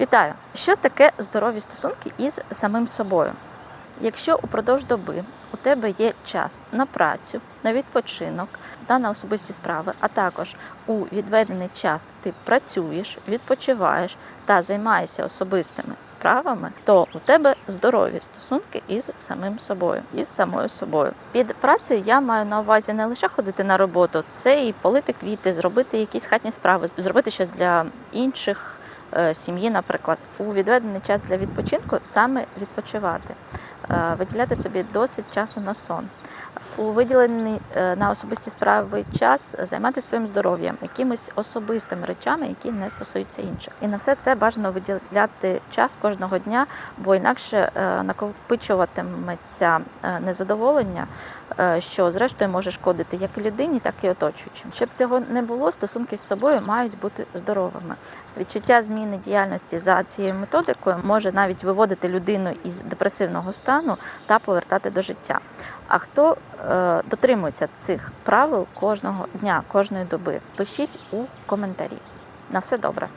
Вітаю! Що таке здорові стосунки із самим собою? Якщо упродовж доби у тебе є час на працю, на відпочинок та на особисті справи, а також у відведений час ти працюєш, відпочиваєш та займаєшся особистими справами, то у тебе здорові стосунки із самим собою, із самою собою. Під працею я маю на увазі не лише ходити на роботу, це і полити квіти, зробити якісь хатні справи, зробити щось для інших сім'ї, наприклад, у відведений час для відпочинку саме відпочивати, е, виділяти собі досить часу на сон. У виділений е, на особисті справи час займатися своїм здоров'ям, якимись особистими речами, які не стосуються інших. І на все це бажано виділяти час кожного дня, бо інакше е, накопичуватиметься е, незадоволення, що зрештою може шкодити як людині, так і оточуючим. Щоб цього не було, стосунки з собою мають бути здоровими. Відчуття зміни діяльності за цією методикою може навіть виводити людину із депресивного стану та повертати до життя. А хто е, дотримується цих правил кожного дня, кожної доби? Пишіть у коментарі. На все добре.